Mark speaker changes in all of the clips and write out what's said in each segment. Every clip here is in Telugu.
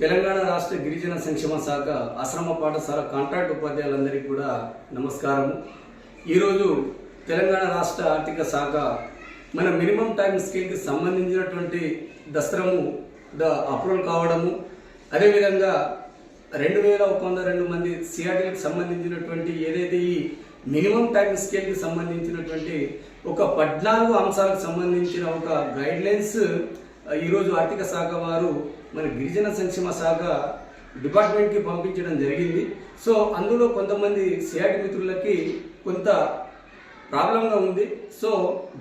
Speaker 1: తెలంగాణ రాష్ట్ర గిరిజన సంక్షేమ శాఖ ఆశ్రమ పాఠశాల కాంట్రాక్ట్ ఉపాధ్యాయులందరికీ కూడా నమస్కారం ఈరోజు తెలంగాణ రాష్ట్ర ఆర్థిక శాఖ మన మినిమం టైం స్కేల్కి సంబంధించినటువంటి దస్త్రము ద అప్రూవల్ కావడము. అదేవిధంగా రెండు వేల ఒక వంద రెండు మంది సిఆర్టీలకు సంబంధించినటువంటి ఏదైతే ఈ మినిమం టైం స్కేల్కి సంబంధించినటువంటి ఒక పద్నాలుగు అంశాలకు సంబంధించిన ఒక గైడ్ లైన్స్ ఈరోజు ఆర్థిక శాఖ వారు మన గిరిజన సంక్షేమ శాఖ డిపార్ట్మెంట్కి పంపించడం జరిగింది. సో అందులో కొంతమంది సిఆర్టీ మిత్రులకి కొంత ప్రాబ్లంగా ఉంది. సో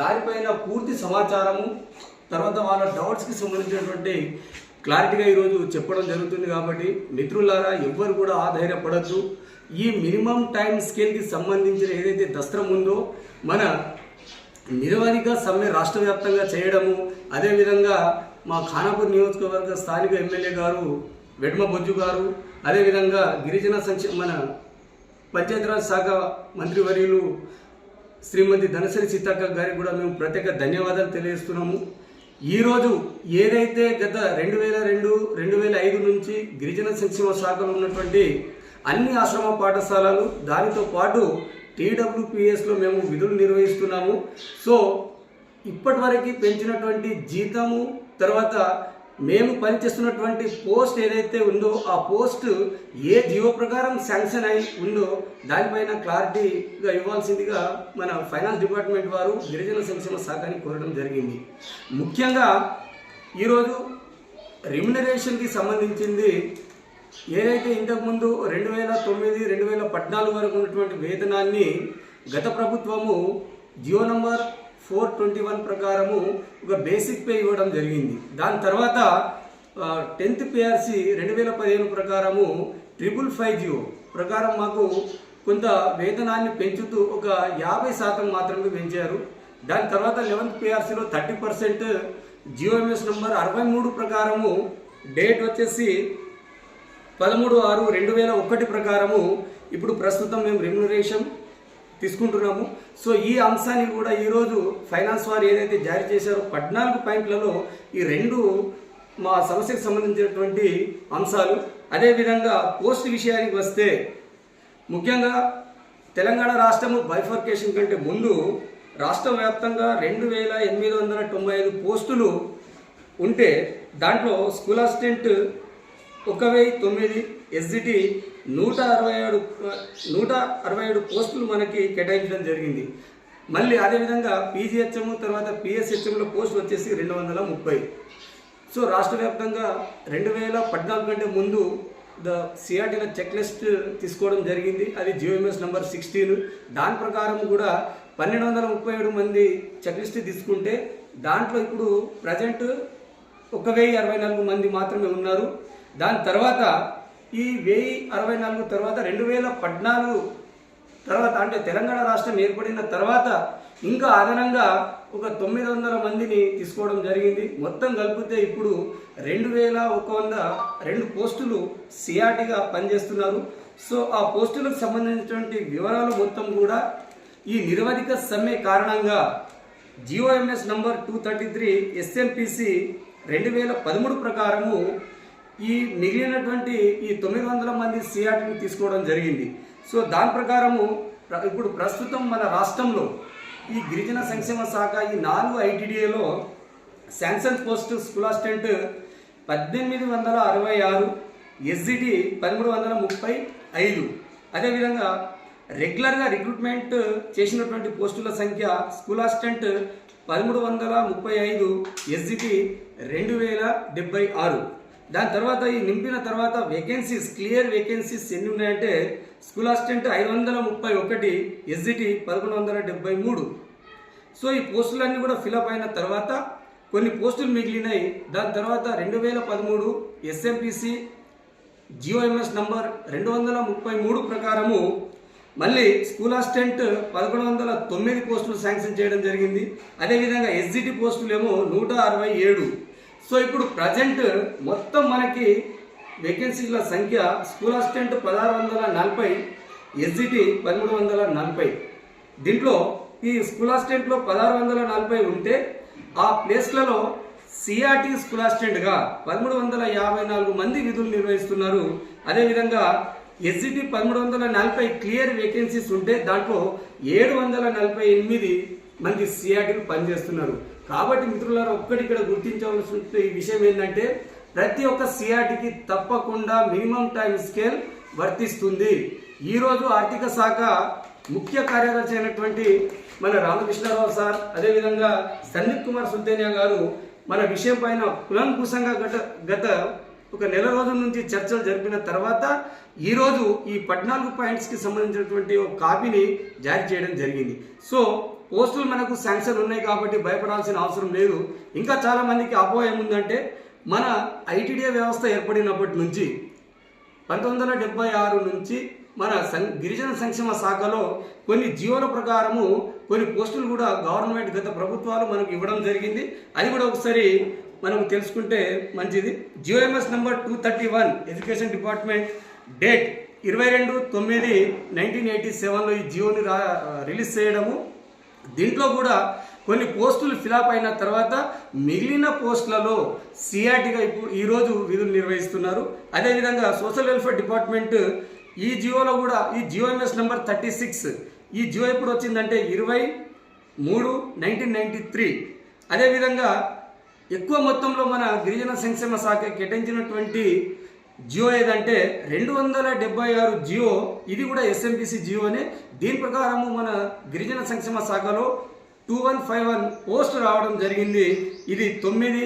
Speaker 1: దానిపైన పూర్తి సమాచారము తర్వాత వాళ్ళ డౌట్స్కి సంబంధించినటువంటి క్లారిటీగా ఈరోజు చెప్పడం జరుగుతుంది కాబట్టి మిత్రులారా ఎవ్వరు కూడా ఆధైర్యపడద్దు. ఈ మినిమం టైం స్కేల్కి సంబంధించిన ఏదైతే దస్త్రం ఉందో మన నిరవధిక సమ్మె రాష్ట్ర వ్యాప్తంగా చేయడము అదేవిధంగా మా ఖానాపూర్ నియోజకవర్గ స్థానిక ఎమ్మెల్యే గారు వెడ్మ బొజ్జు గారు అదేవిధంగా గిరిజన సంక్షేమ మన పంచాయతీరాజ్ శాఖ మంత్రివర్యులు శ్రీమతి ధనసరి సీతక్క గారికి కూడా మేము ప్రత్యేక ధన్యవాదాలు తెలియజేస్తున్నాము. ఈరోజు ఏదైతే గత రెండు వేల రెండు రెండు వేల ఐదు నుంచి గిరిజన సంక్షేమ శాఖలో ఉన్నటువంటి అన్ని ఆశ్రమ పాఠశాలలు దానితో పాటు టీడబ్ల్యూపీఎస్లో మేము విధులు నిర్వహిస్తున్నాము. సో ఇప్పటివరకు పెంచినటువంటి జీతము తర్వాత మేము పనిచేస్తున్నటువంటి పోస్ట్ ఏదైతే ఉందో ఆ పోస్ట్ ఏ జియో ప్రకారం శాంక్షన్ అయి ఉందో దానిపైన క్లారిటీగా ఇవ్వాల్సిందిగా మన ఫైనాన్స్ డిపార్ట్మెంట్ వారు గిరిజన సంక్షేమ శాఖని కోరడం జరిగింది. ముఖ్యంగా ఈరోజు రెమ్యునరేషన్కి సంబంధించింది ఏదైతే ఇంతకుముందు రెండు వేల తొమ్మిది రెండు వేల పద్నాలుగు వరకు ఉన్నటువంటి వేతనాన్ని గత ప్రభుత్వము GO number four twenty one ప్రకారము ఒక బేసిక్ పే ఇవ్వడం జరిగింది. దాని తర్వాత టెన్త్ పిఆర్సి రెండు వేల పదిహేను ప్రకారము ట్రిపుల్ ఫైవ్ జియో ప్రకారం మాకు కొంత వేతనాన్ని పెంచుతూ ఒక యాభై శాతం మాత్రమే పెంచారు. దాని తర్వాత లెవెన్త్ పిఆర్సీలో థర్టీ పర్సెంట్ జియోఎంఎస్ నంబర్ అరవై మూడు ప్రకారము డేట్ వచ్చేసి పదమూడు ఆరు రెండు వేల ఒకటి ప్రకారము ఇప్పుడు ప్రస్తుతం మేము రెమ్యునరేషన్ తీసుకుంటున్నాము. సో ఈ అంశాన్ని కూడా ఈరోజు ఫైనాన్స్ వారు ఏదైతే జారీ చేశారో పద్నాలుగు పాయింట్లలో ఈ రెండు మా సమస్యకు సంబంధించినటువంటి అంశాలు. అదేవిధంగా పోస్ట్ విషయానికి వస్తే ముఖ్యంగా తెలంగాణ రాష్ట్రము బైఫర్కేషన్ కంటే ముందు రాష్ట్ర వ్యాప్తంగా రెండు వేల ఎనిమిది వందల తొంభై ఐదు పోస్టులు ఉంటే దాంట్లో స్కూల్ అసిస్టెంట్ ఒక వెయ్యి తొమ్మిది ఎస్జిటి నూట అరవై ఏడు నూట అరవై ఏడు పోస్టులు మనకి కేటాయించడం జరిగింది. మళ్ళీ అదేవిధంగా పీజీహెచ్ఎం తర్వాత పిఎస్హెచ్ఎంలో పోస్ట్ వచ్చేసి రెండు వందల ముప్పై. సో రాష్ట్ర వ్యాప్తంగా రెండు వేల పద్నాలుగు కంటే ముందు ద సిఆర్టీల చెక్ లిస్ట్ తీసుకోవడం జరిగింది. అది జియోఎంఎస్ నెంబర్ సిక్స్టీన్ దాని ప్రకారం కూడా పన్నెండు వందల ముప్పై ఏడు మంది చెక్ లిస్ట్ తీసుకుంటే దాంట్లో ఇప్పుడు ప్రజెంట్ ఒక వెయ్యి అరవై నాలుగు మంది మాత్రమే ఉన్నారు. దాని తర్వాత ఈ వెయ్యి అరవై నాలుగు తర్వాత రెండు వేల పద్నాలుగు తర్వాత అంటే తెలంగాణ రాష్ట్రం ఏర్పడిన తర్వాత ఇంకా అదనంగా ఒక తొమ్మిది వందల మందిని తీసుకోవడం జరిగింది. మొత్తం కలిపితే ఇప్పుడు రెండు వేల ఒక వంద రెండు పోస్టులు సిఆర్టీగా పనిచేస్తున్నారు. సో ఆ పోస్టులకు సంబంధించినటువంటి వివరాలు మొత్తం కూడా ఈ నిరవధిక సమ్మె కారణంగా GO MS number two thirty three SMPC రెండు వేల పదమూడు ప్రకారము ఈ మిగిలినటువంటి ఈ తొమ్మిది వందల మంది సిఆర్టీని తీసుకోవడం జరిగింది. సో దాని ప్రకారము ఇప్పుడు ప్రస్తుతం మన రాష్ట్రంలో ఈ గిరిజన సంక్షేమ శాఖ ఈ నాలుగు ఐటీడీఏలో శాంక్షన్ పోస్ట్ స్కూల్ అసిస్టెంట్ పద్దెనిమిది వందల అరవై ఆరు ఎస్జిటి పదమూడు వందల ముప్పై ఐదు. అదేవిధంగా రెగ్యులర్గా రిక్రూట్మెంట్ చేసినటువంటి పోస్టుల సంఖ్య స్కూల్ అసిస్టెంట్ పదమూడు వందల ముప్పై ఐదు ఎస్జిటి రెండు వేల డెబ్బై ఆరు. దాని తర్వాత ఈ నింపిన తర్వాత వేకెన్సీస్ క్లియర్ వేకెన్సీస్ ఎన్ని ఉన్నాయంటే స్కూల్ అసిస్టెంట్ ఐదు వందల ముప్పై ఒకటి ఎస్జిటి పదకొండు వందల డెబ్బై మూడు. సో ఈ పోస్టులన్నీ కూడా ఫిలప్ అయిన తర్వాత కొన్ని పోస్టులు మిగిలినాయి. దాని తర్వాత రెండు వేల పదమూడు ఎస్ఎంపిసి జియోఎంఎస్ నంబర్ రెండు వందల ముప్పై మూడు ప్రకారము మళ్ళీ స్కూల్ అసిస్టెంట్ పదకొండు వందల తొమ్మిది పోస్టులు శాంక్షన్ చేయడం జరిగింది. అదేవిధంగా ఎస్జిటి పోస్టులేమో నూట అరవై ఏడు. సో ఇప్పుడు ప్రజెంట్ మొత్తం మనకి వేకెన్సీల సంఖ్య స్కూల్ అసిస్టెంట్ పదహారు వందల నలభై ఎస్జిటి పదమూడు వందల నలభై. దీంట్లో ఈ స్కూల్ అసిస్టెంట్లో పదహారు వందల నలభై ఉంటే ఆ ప్లేస్లలో సిఆర్టీ స్కూల్ అసిస్టెంట్గా పదమూడు వందల యాభై నాలుగు మంది విధులు నిర్వహిస్తున్నారు. అదేవిధంగా ఎస్జిటి పదమూడు వందల నలభై క్లియర్ వేకెన్సీస్ ఉంటే దాంట్లో ఏడు వందల నలభై ఎనిమిది మంది సిఆర్టీలు పనిచేస్తున్నారు. కాబట్టి మిత్రులారా ఒక్కటి ఇక్కడ గుర్తించవలసిన ఈ విషయం ఏంటంటే ప్రతి ఒక్క సిఆర్టీకి తప్పకుండా మినిమం టైం స్కేల్ వర్తిస్తుంది. ఈరోజు ఆర్థిక శాఖ ముఖ్య కార్యదర్శి అయినటువంటి మన రామకృష్ణారావు సార్ అదేవిధంగా సందీప్ కుమార్ సుల్తేనియా గారు మన విషయం పైన కులంకుశంగా గత గత ఒక నెల రోజుల నుంచి చర్చలు జరిపిన తర్వాత ఈరోజు ఈ పద్నాలుగు పాయింట్స్కి సంబంధించినటువంటి ఒక కాపీని జారీ చేయడం జరిగింది. సో పోస్టులు మనకు శాంక్షన్ ఉన్నాయి కాబట్టి భయపడాల్సిన అవసరం లేదు. ఇంకా చాలామందికి మందికి ఉందంటే ఏముందంటే మన ఐటీడీఏ వ్యవస్థ ఏర్పడినప్పటి నుంచి పంతొమ్మిది వందల డెబ్బై ఆరు నుంచి మన సం గిరిజన సంక్షేమ శాఖలో కొన్ని జీవోల ప్రకారము కొన్ని పోస్టులు కూడా గవర్నమెంట్ గత ప్రభుత్వాలు మనకు ఇవ్వడం జరిగింది. అది కూడా ఒకసారి మనం తెలుసుకుంటే మంచిది. GO MS number two thirty one education department date ఇరవై రెండు తొమ్మిది నైన్టీన్ ఎయిటీ సెవెన్లో ఈ జియోని రా రిలీజ్ చేయడము దీంట్లో కూడా కొన్ని పోస్టులు ఫిలప్ అయిన తర్వాత మిగిలిన పోస్టులలో సిఆర్టీగా ఇప్పుడు ఈరోజు విధులు నిర్వహిస్తున్నారు. అదేవిధంగా సోషల్ వెల్ఫేర్ డిపార్ట్మెంట్ ఈ జియోలో కూడా ఈ జియోఎంఎస్ నెంబర్ థర్టీ సిక్స్ ఈ జియో ఎప్పుడు వచ్చిందంటే ఇరవై మూడు నైన్టీన్ నైంటీ త్రీ అదేవిధంగా ఎక్కువ మొత్తంలో మన గిరిజన సంక్షేమ శాఖ కేటాయించినటువంటి జియో ఏదంటే రెండు వందల డెబ్బై ఆరు జియో. ఇది కూడా ఎస్ఎంపిసి జియోనే. దీని ప్రకారము మన గిరిజన సంక్షేమ శాఖలో two one five one post రావడం జరిగింది. ఇది తొమ్మిది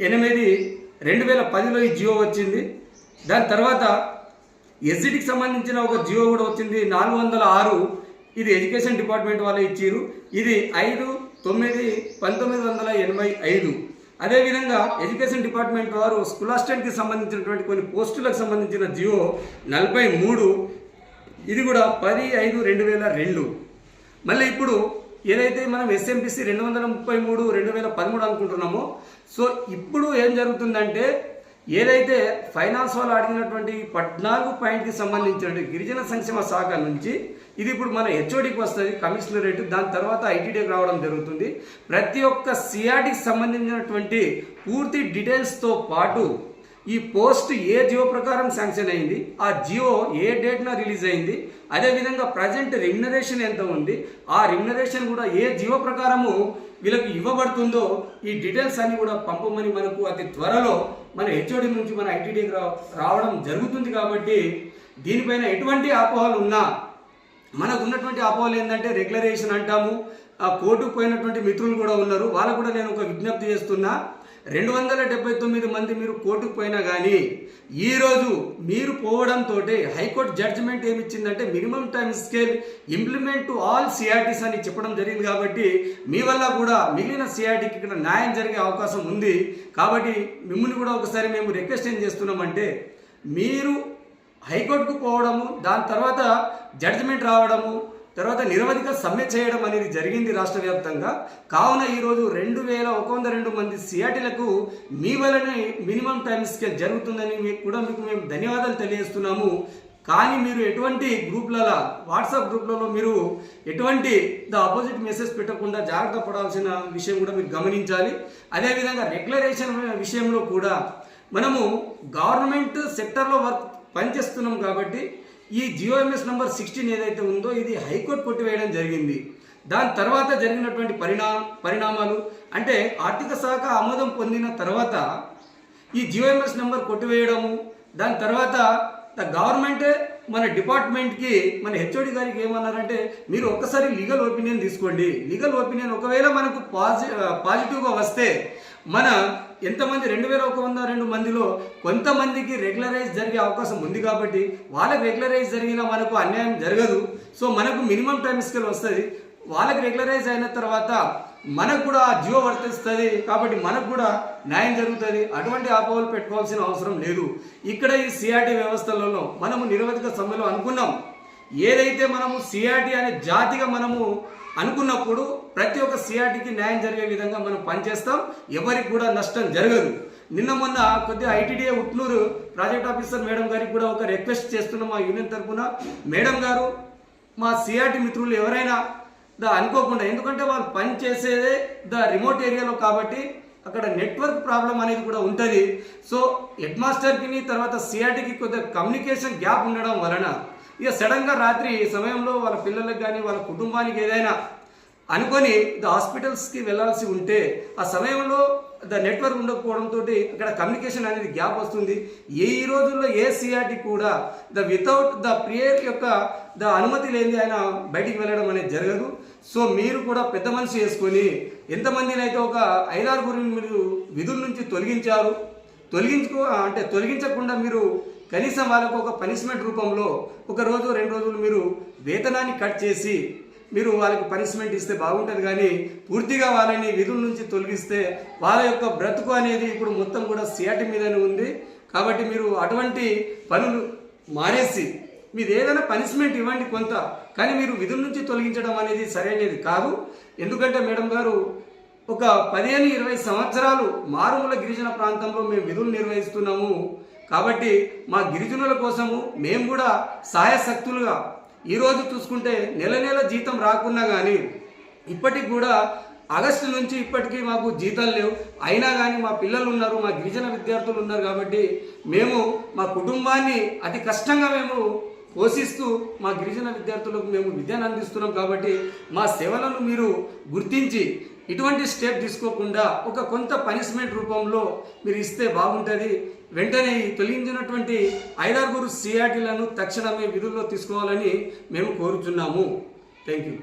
Speaker 1: ఎనిమిది రెండు వేల పదిలో ఈ జియో వచ్చింది. దాని తర్వాత ఎస్జిటికి సంబంధించిన ఒక జియో కూడా వచ్చింది. నాలుగు వందల ఆరు. ఇది ఎడ్యుకేషన్ డిపార్ట్మెంట్ వాళ్ళు ఇచ్చారు ఇది ఐదు తొమ్మిది పంతొమ్మిది వందల ఎనభై ఐదు. అదేవిధంగా ఎడ్యుకేషన్ డిపార్ట్మెంట్ వారు స్కూల్ అసిస్టెంట్కి సంబంధించినటువంటి కొన్ని పోస్టులకు సంబంధించిన జియో నలభై మూడు ఇది కూడా పది ఐదు రెండు వేల రెండు. మళ్ళీ ఇప్పుడు ఏదైతే మనం ఎస్ఎంపిసి రెండు వందల ముప్పై మూడు రెండు వేల పదమూడు అనుకుంటున్నామో సో ఇప్పుడు ఏం జరుగుతుందంటే ఏదైతే ఫైనాన్స్ వాళ్ళు అడిగినటువంటి పద్నాలుగు పాయింట్కి సంబంధించిన గిరిజన సంక్షేమ శాఖ నుంచి ఇది ఇప్పుడు మన హెచ్ఓడికి వస్తుంది కమిషనరేట్ దాని తర్వాత ఐటీడీకి రావడం జరుగుతుంది. ప్రతి ఒక్క సిఆర్టీకి సంబంధించినటువంటి పూర్తి డీటెయిల్స్తో పాటు ఈ పోస్ట్ ఏ జియో ప్రకారం శాంక్షన్ అయింది ఆ జియో ఏ డేట్న రిలీజ్ అయింది అదేవిధంగా ప్రజెంట్ రెమ్యునరేషన్ ఎంత ఉంది? ఆ రెమ్యునరేషన్ కూడా ఏ జీవ ప్రకారము వీళ్ళకి ఇవ్వబడుతుందో ఈ డీటెయిల్స్ అన్ని కూడా పంపమని మనకు అతి త్వరలో మన హెచ్ఓడి నుంచి మన ఐటీడీకి రావడం జరుగుతుంది కాబట్టి దీనిపైన ఎటువంటి అపోహలు ఉన్నా మనకు ఉన్నటువంటి అపోహలు ఏంటంటే రెగ్యులరేషన్ అంటాము. ఆ కోర్టుకు పోయినటువంటి మిత్రులు కూడా ఉన్నారు. వాళ్ళకు కూడా నేను ఒక విజ్ఞప్తి చేస్తున్నా. రెండు వందల డెబ్బై తొమ్మిది మంది మీరు కోర్టుకు పోయినా కానీ ఈరోజు మీరు పోవడంతో high court judgement ఏమిచ్చిందంటే minimum time scale implement to all CRTs అని చెప్పడం జరిగింది కాబట్టి మీ వల్ల కూడా మిగిలిన సిఆర్టీకి ఇక్కడ న్యాయం జరిగే అవకాశం ఉంది. కాబట్టి మిమ్మల్ని కూడా ఒకసారి మేము రిక్వెస్ట్ ఏం చేస్తున్నామంటే మీరు హైకోర్టుకు పోవడము దాని తర్వాత జడ్జిమెంట్ రావడము తర్వాత నిరవధిక సమ్మె చేయడం అనేది జరిగింది రాష్ట్ర వ్యాప్తంగా. కావున ఈరోజు రెండు వేల ఒక వంద రెండు మంది సిఆర్టీలకు మీ వలనే మినిమం టైం స్కేల్ జరుగుతుందని మీకు కూడా మీకు మేము ధన్యవాదాలు తెలియజేస్తున్నాము. కానీ మీరు ఎటువంటి గ్రూప్లలో వాట్సాప్ గ్రూప్లలో మీరు ఎటువంటి ద ఆపోజిట్ మెసేజ్ పెట్టకుండా జాగ్రత్త పడాల్సిన విషయం కూడా మీరు గమనించాలి. అదేవిధంగా రెగ్యులరేషన్ విషయంలో కూడా మనము గవర్నమెంట్ సెక్టర్లో వర్క్ పనిచేస్తున్నాం కాబట్టి ఈ జియోఎంఎస్ నంబర్ సిక్స్టీన్ ఏదైతే ఉందో ఇది హైకోర్టు కొట్టివేయడం జరిగింది. దాని తర్వాత జరిగినటువంటి పరిణా పరిణామాలు అంటే ఆర్థిక శాఖ ఆమోదం పొందిన తర్వాత ఈ జియోఎంఎస్ నెంబర్ కొట్టివేయడము దాని తర్వాత ద గవర్నమెంటే మన డిపార్ట్మెంట్కి మన హెచ్ఓడి గారికి ఏమన్నారంటే మీరు ఒక్కసారి లీగల్ ఒపీనియన్ తీసుకోండి. లీగల్ ఒపీనియన్ ఒకవేళ మనకు పాజి పాజిటివ్గా వస్తే మన ఎంతమంది రెండు వేల ఒక వంద రెండు మందిలో కొంతమందికి రెగ్యులరైజ్ జరిగే అవకాశం ఉంది కాబట్టి వాళ్ళకి రెగ్యులరైజ్ జరిగినా మనకు అన్యాయం జరగదు. సో మనకు మినిమం టైం స్కేల్ వస్తుంది. వాళ్ళకి రెగ్యులరైజ్ అయిన తర్వాత మనకు కూడా ఆ జియో వర్తిస్తుంది కాబట్టి మనకు కూడా న్యాయం జరుగుతుంది. అటువంటి ఆపోహలు పెట్టుకోవాల్సిన అవసరం లేదు. ఇక్కడ ఈ సిఆర్టీ వ్యవస్థలలో మనము నిరవధిక సమ్మెలో అనుకున్నాం. ఏదైతే మనము సిఆర్టీ అనే జాతిగా మనము అనుకున్నప్పుడు ప్రతి ఒక్క సిఆర్టీకి న్యాయం జరిగే విధంగా మనం పనిచేస్తాం. ఎవరికి కూడా నష్టం జరగదు. నిన్న మొన్న కొద్దిగా ITDA Utnoor project officer madam గారికి కూడా ఒక రిక్వెస్ట్ చేస్తున్నాం మా యూనియన్ తరఫున మేడం గారు మా సిఆర్టీ మిత్రులు ఎవరైనా ద అనుకోకుండా ఎందుకంటే వాళ్ళు పని చేసేదే ద రిమోట్ ఏరియాలో కాబట్టి అక్కడ నెట్వర్క్ ప్రాబ్లం అనేది కూడా ఉంటుంది. సో హెడ్ మాస్టర్కి తర్వాత సిఆర్టీకి కొద్దిగా కమ్యూనికేషన్ గ్యాప్ ఉండడం వలన ఇక సడన్గా రాత్రి సమయంలో వాళ్ళ పిల్లలకు కానీ వాళ్ళ కుటుంబానికి ఏదైనా అనుకొని ద హాస్పిటల్స్కి వెళ్ళాల్సి ఉంటే ఆ సమయంలో ద నెట్వర్క్ ఉండకపోవడంతో అక్కడ కమ్యూనికేషన్ అనేది గ్యాప్ వస్తుంది. ఏ ఈ రోజుల్లో ఏ సిఆర్టీ కూడా ద వితౌట్ ద ప్రియర్ యొక్క ద అనుమతి లేని ఆయన బయటికి వెళ్ళడం అనేది జరగదు. సో మీరు కూడా పెద్ద మనిషి చేసుకొని ఎంతమందినైతే ఒక ఐదారుగురిని మీరు విధుల నుంచి తొలగించారు తొలగించుకో అంటే తొలగించకుండా మీరు కనీసం వాళ్ళకు ఒక పనిష్మెంట్ రూపంలో ఒక రోజు రెండు రోజులు మీరు వేతనాన్ని కట్ చేసి మీరు వాళ్ళకి పనిష్మెంట్ ఇస్తే బాగుంటుంది కానీ పూర్తిగా వాళ్ళని విధుల నుంచి తొలగిస్తే వాళ్ళ యొక్క బ్రతుకు అనేది ఇప్పుడు మొత్తం కూడా సీఆటి మీదనే ఉంది. కాబట్టి మీరు అటువంటి పనులు మానేసి మీరు ఏదైనా పనిష్మెంట్ ఇవ్వండి కొంత కానీ మీరు విధుల నుంచి తొలగించడం అనేది సరైనది కాదు. ఎందుకంటే మేడం గారు ఒక పదిహేను ఇరవై సంవత్సరాలు మారుమూల గిరిజన ప్రాంతంలో మేము విధులు నిర్వహిస్తున్నాము. కాబట్టి మా గిరిజనుల కోసము మేము కూడా సహాయశక్తులుగా ఈరోజు చూసుకుంటే నెల నెల జీతం రాకున్నా కానీ ఇప్పటికి కూడా ఆగస్టు నుంచి ఇప్పటికీ మాకు జీతాలు లేవు. అయినా కానీ మా పిల్లలు ఉన్నారు మా గిరిజన విద్యార్థులు ఉన్నారు కాబట్టి మేము మా కుటుంబాన్ని అతి కష్టంగా మేము పోషిస్తూ మా గిరిజన విద్యార్థులకు మేము విద్యను అందిస్తున్నాం కాబట్టి మా సేవలను మీరు గుర్తించి ఇటువంటి స్టెప్ తీసుకోకుండా ఒక కొంత పనిష్మెంట్ రూపంలో మీరు ఇస్తే బాగుంటుంది. వెంటనే తొలగించినటువంటి ఐదారుగురు సిఆర్టీలను తక్షణమే విధుల్లో తీసుకోవాలని మేము కోరుచున్నాము. Thank you